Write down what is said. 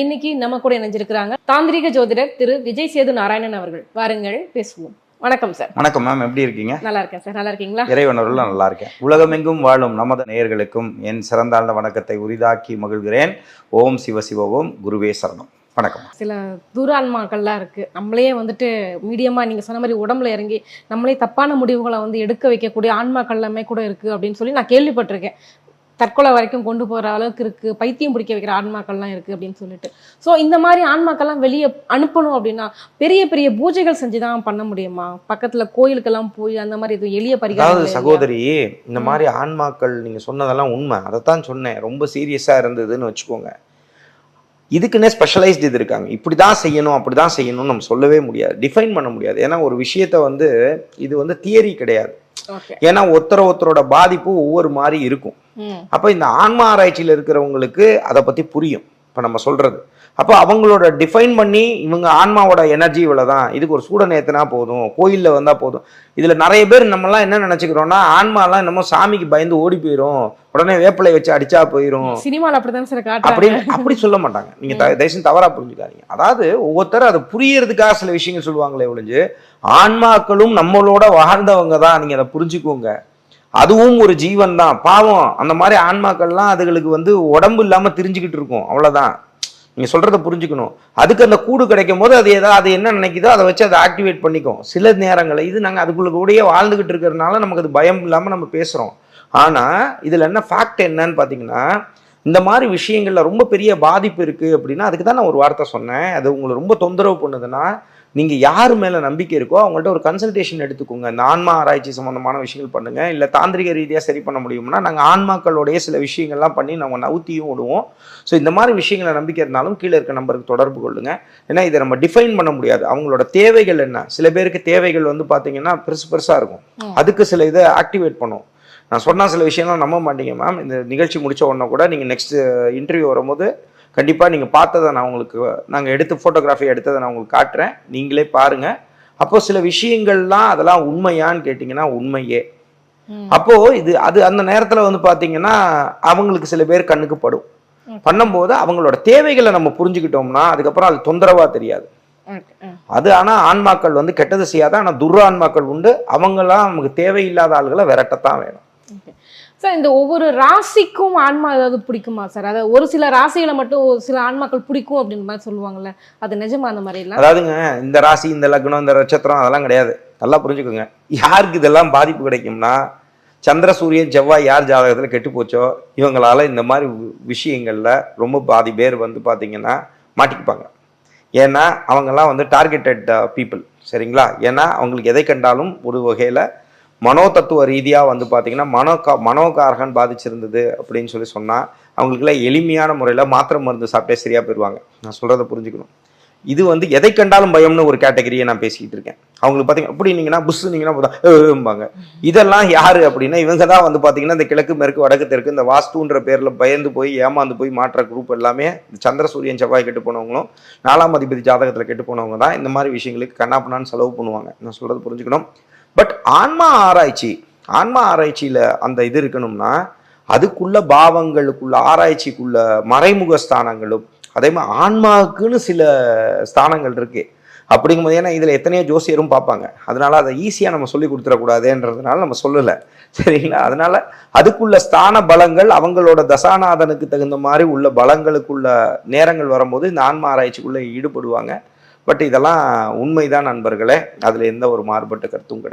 இன்னைக்கு நம்ம கூட இணைஞ்சிருக்கிறாங்க தாந்திரிக ஜோதிடர் திரு விஜய் சேது நாராயணன் அவர்கள். வாருங்கள் பேசுவோம். வணக்கம் சார். வணக்கம் மேம் எப்படி இருக்கீங்க? நல்லா இருக்கேன் சார். நல்லா இருக்கீங்களா? இறைவனருள் நல்லா இருக்கேன். உலகமெங்கும் வாழும் நமது நேயர்களுக்கும் என் சிறந்தாழ்ந்த வணக்கத்தை உரிதாக்கி மகிழ்கிறேன். ஓம் சிவ சிவ ஓம் குருவே சரணம். வணக்கம். சில துரான்மாக்கள்லாம் இருக்கு. நம்மளே வந்துட்டு மீடியமா நீங்க சொன்ன மாதிரி உடம்புல இறங்கி நம்மளே தப்பான முடிவுகளை வந்து எடுக்க வைக்கக்கூடிய ஆன்மாக்கள் எல்லாமே கூட இருக்கு அப்படின்னு சொல்லி நான் கேள்விப்பட்டிருக்கேன். தற்கொலை வரைக்கும் கொண்டு போற அளவுக்கு இருக்கு. பைத்தியம் பிடிக்க வைக்கிற ஆன்மாக்கள்லாம் இருக்கு அப்படின்னு சொல்லிட்டு. ஸோ இந்த மாதிரி ஆன்மாக்கள்லாம் வெளியே அனுப்பணும் அப்படின்னா பெரிய பெரிய பூஜைகள் செஞ்சு தான் பண்ண முடியுமா? பக்கத்துல கோயிலுக்கெல்லாம் போய் அந்த மாதிரி எதுவும் எளிய பரிகாரம் சகோதரி இந்த மாதிரி ஆன்மாக்கள் நீங்க சொன்னதெல்லாம் உண்மை. அதைத்தான் சொன்னேன். ரொம்ப சீரியஸா இருந்ததுன்னு வச்சுக்கோங்க. இதுக்குன்னே ஸ்பெஷலைஸ்டு இது இருக்காங்க. இப்படி தான் செய்யணும் அப்படி தான் செய்யணும்னு நம்ம சொல்லவே முடியாது. டிஃபைன் பண்ண முடியாது. ஏன்னா ஒரு விஷயத்த வந்து இது வந்து தியரி கிடையாது. ஏன்னா ஒருத்தர் ஒருத்தரோட பாதிப்பு ஒவ்வொரு மாதிரி இருக்கும். அப்போ இந்த ஆன்மா ஆராய்ச்சியில் இருக்கிறவங்களுக்கு அதை பற்றி புரியும். இப்போ நம்ம சொல்கிறது அப்போ அவங்களோட டிஃபைன் பண்ணி இவங்க ஆன்மாவோட எனர்ஜி இவ்வளோ தான் இதுக்கு ஒரு சூடன் ஏற்றினா போதும். கோயிலில் வந்தால் போதும். இதில் நிறைய பேர் நம்மலாம் என்ன நினச்சிக்கிறோம்னா ஆன்மாலாம் என்னமோ சாமிக்கு பயந்து ஓடி போயிடும் உடனே வேப்பிலை வச்சு அடிச்சா போயிடும் சினிமால அப்படிதான் சார் அப்படின்னு அப்படி சொல்ல மாட்டாங்க. நீங்க த- தயவுசெய்து தவறா புரிஞ்சுக்காதீங்க. அதாவது ஒவ்வொருத்தரும் அதை புரியறதுக்காக சில விஷயங்கள் சொல்லுவாங்களே ஒழிஞ்சு ஆன்மாக்களும் நம்மளோட வாழ்ந்தவங்க தான். நீங்க அதை புரிஞ்சுக்கோங்க. அதுவும் ஒரு ஜீவன் தான் பாவம். அந்த மாதிரி ஆன்மாக்கள்லாம் அதுகளுக்கு வந்து உடம்பு இல்லாமல் தெரிஞ்சுக்கிட்டு இருக்கும். அவ்வளோதான் நீங்கள் சொல்கிறத புரிஞ்சுக்கணும். அதுக்கு அந்த கூடு கிடைக்கும் போது அது ஏதாவது அது என்ன நினைக்குதோ அதை வச்சு அதை ஆக்டிவேட் பண்ணிக்கும். சில நேரங்களில் இது நாங்கள் அதுக்குள்ள கூடயே வாழ்ந்துக்கிட்டு இருக்கிறதுனால நமக்கு அது பயம் இல்லாமல் நம்ம பேசுகிறோம் ஆனால் இதில் என்ன ஃபேக்ட் என்னன்னு பார்த்தீங்கன்னா இந்த மாதிரி விஷயங்களில் ரொம்ப பெரிய பாதிப்பு இருக்குது அப்படின்னா அதுக்கு தான் நான் ஒரு வார்த்தை சொன்னேன். அது உங்களை ரொம்ப தொந்தரவு பண்ணுதுன்னா நீங்க யார் மேல நம்பிக்கை இருக்கோ அவங்கள்ட்ட ஒரு கன்சல்டேஷன் எடுத்துக்கோங்க. இந்த ஆன்மா ஆராய்ச்சி சம்பந்தமான விஷயங்கள் பண்ணுங்க. இல்ல தாந்திரிக ரீதியா சரி பண்ண முடியும்னா நாங்க ஆன்மாக்களோடைய சில விஷயங்கள்லாம் பண்ணி நம்ம நவுத்தியும் விடுவோம். ஸோ இந்த மாதிரி விஷயங்களை நம்பிக்கை இருந்தாலும் கீழே இருக்க நம்பருக்கு தொடர்பு கொள்ளுங்க. ஏன்னா இதை நம்ம டிஃபைன் பண்ண முடியாது. அவங்களோட தேவைகள் என்ன? சில பேருக்கு தேவைகள் வந்து பாத்தீங்கன்னா பெருசு பெருசா இருக்கும். அதுக்கு சில இதை ஆக்டிவேட் பண்ணும் நான் சொன்ன சில விஷயம்லாம் நம்ப மாட்டீங்க மேம் இந்த நிகழ்ச்சி முடிச்ச உடனே கூட நீங்கள் நெக்ஸ்ட் இன்டர்வியூ வரும்போது கண்டிப்பாக நீங்கள் பார்த்ததை நான் உங்களுக்கு நாங்கள் எடுத்து ஃபோட்டோகிராஃபி எடுத்ததை நான் உங்களுக்கு காட்டுறேன். நீங்களே பாருங்க. அப்போ சில விஷயங்கள்லாம் அதெல்லாம் உண்மையான்னு கேட்டிங்கன்னா உண்மையே. அப்போ இது அது அந்த நேரத்தில் வந்து பார்த்தீங்கன்னா அவங்களுக்கு சில பேர் கண்ணுக்கு படும். பண்ணும்போது அவங்களோட தேவைகளை நம்ம புரிஞ்சுக்கிட்டோம்னா அதுக்கப்புறம் அது தொந்தரவா தெரியாது. அது ஆனால் ஆன்மாக்கள் வந்து கெட்டது செய்யாத ஆனால் துர் ஆன்மாக்கள் உண்டு. அவங்கெல்லாம் நமக்கு தேவையில்லாத ஆளுகளை விரட்டத்தான் வேணும். சார் இந்த ஒவ்வொரு ராசிக்கும் ஆன்மா ஏதாவது பிடிக்குமா சார்? அதாவது ஒரு சில ராசிகளை மட்டும் ஒரு சில ஆன்மாக்கள் பிடிக்கும் அப்படின்ற மாதிரி சொல்லுவாங்கல்ல அது நிஜமா அந்த மாதிரி இல்லை? அதாவதுங்க இந்த ராசி இந்த லக்னம் இந்த நட்சத்திரம் அதெல்லாம் கிடையாது. நல்லா புரிஞ்சுக்கோங்க. யாருக்கு இதெல்லாம் பாதிப்பு கிடைக்கும்னா சந்திர சூரியன் செவ்வாய் யார் ஜாதகத்தில் கெட்டு போச்சோ இவங்களால இந்த மாதிரி விஷயங்களில் ரொம்ப பாதி பேர் வந்து பார்த்தீங்கன்னா மாட்டிக்குப்பாங்க. ஏன்னா அவங்கெல்லாம் வந்து டார்கெட்டட் பீப்புள் uh, சரிங்களா? ஏன்னா அவங்களுக்கு எதை கண்டாலும் ஒரு வகையில் மனோ தத்துவ ரீதியாக வந்து பார்த்தீங்கன்னா மனோ கா மனோகாரகன் பாதிச்சிருந்தது அப்படின்னு சொல்லி சொன்னால் அவங்களுக்குலாம் எளிமையான முறையில் மாத்திரை மருந்து சாப்பிட்டே சரியாக போயிடுவாங்க நான் சொல்கிறத புரிஞ்சுக்கணும். இது வந்து எதை கண்டாலும் பயம்னு ஒரு கேட்டகரியை நான் பேசிக்கிட்டு இருக்கேன். அவங்களுக்கு பார்த்தீங்கன்னா அப்படின்னீங்கன்னா புஷ்னீங்கன்னா இதெல்லாம் யாரு அப்படின்னா இவங்க தான் வந்து பார்த்தீங்கன்னா இந்த கிழக்கு மேற்கு வடக்கு தெற்கு இந்த வாஸ்துன்ற பேரில் பயந்து போய் ஏமாந்து போய் மாற்ற குரூப் எல்லாமே இந்த சந்திர சூரியன் செவ்வாய் கெட்டு போனவங்களும் நாலாம் அதிபதி ஜாதகத்தில் கெட்டு போனவங்க தான் இந்த மாதிரி விஷயங்களுக்கு கண்ணாப்பண்ணான்னு செலவு பண்ணுவாங்க. நான் சொல்கிறது புரிஞ்சுக்கணும். பட் ஆன்மா ஆராய்ச்சி ஆன்மா ஆராய்ச்சியில் அந்த இது இருக்கணும்னா அதுக்குள்ள பாவங்களுக்குள்ள ஆராய்ச்சிக்குள்ள மறைமுக ஸ்தானங்களும் அதே மாதிரி ஆன்மாவுக்குன்னு சில ஸ்தானங்கள் இருக்கு. அப்படிங்கும்போது ஏன்னா இதில் எத்தனையோ ஜோசியரும் பார்ப்பாங்க. அதனால அதை ஈஸியாக நம்ம சொல்லி கொடுத்துடக்கூடாதுன்றதுனால நம்ம சொல்லலை. சரிங்களா? அதனால அதுக்குள்ள ஸ்தான பலங்கள் அவங்களோட தசாநாதனுக்கு தகுந்த மாதிரி உள்ள பலங்களுக்குள்ள நேரங்கள் வரும்போது இந்த ஆன்மா ஆராய்ச்சிக்குள்ளே ஈடுபடுவாங்க. பட் இதெல்லாம் உண்மைதான் நண்பர்களே. அதில் எந்த ஒரு மாறுபட்ட கருத்தும் கிடையாது.